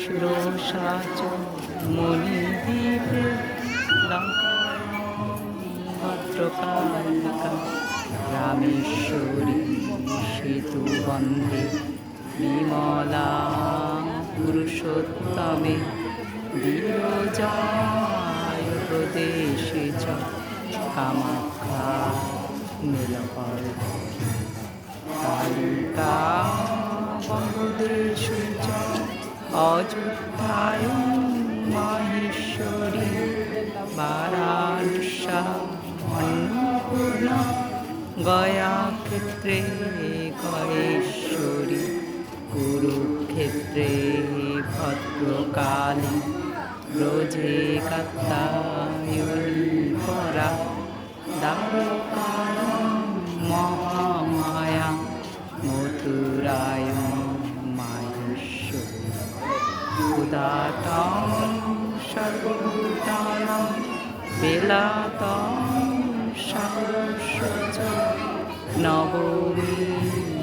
সুরসাচ মণিদ্বীপে ভদ্রকালিকা রামেশ্বরী সেতু বন্ধে বিমলা পুরুষোত্তমে বিরজায় প্রদেশে চ কামাখ্যা নীলকর কালিকা বঙ্গদেশে চ অযোধ্যায় মাহেশ্বরী বারাণসা গয়া ক্ষেত্রে গয়েশ্বরী কুরুক্ষেত্রে ভদ্রকালী ব্রজে দ্বারকা মহামায়া মথুরায় উদাতাং সর্বভূতানাং বেলাতাং সরস্বচ নবমী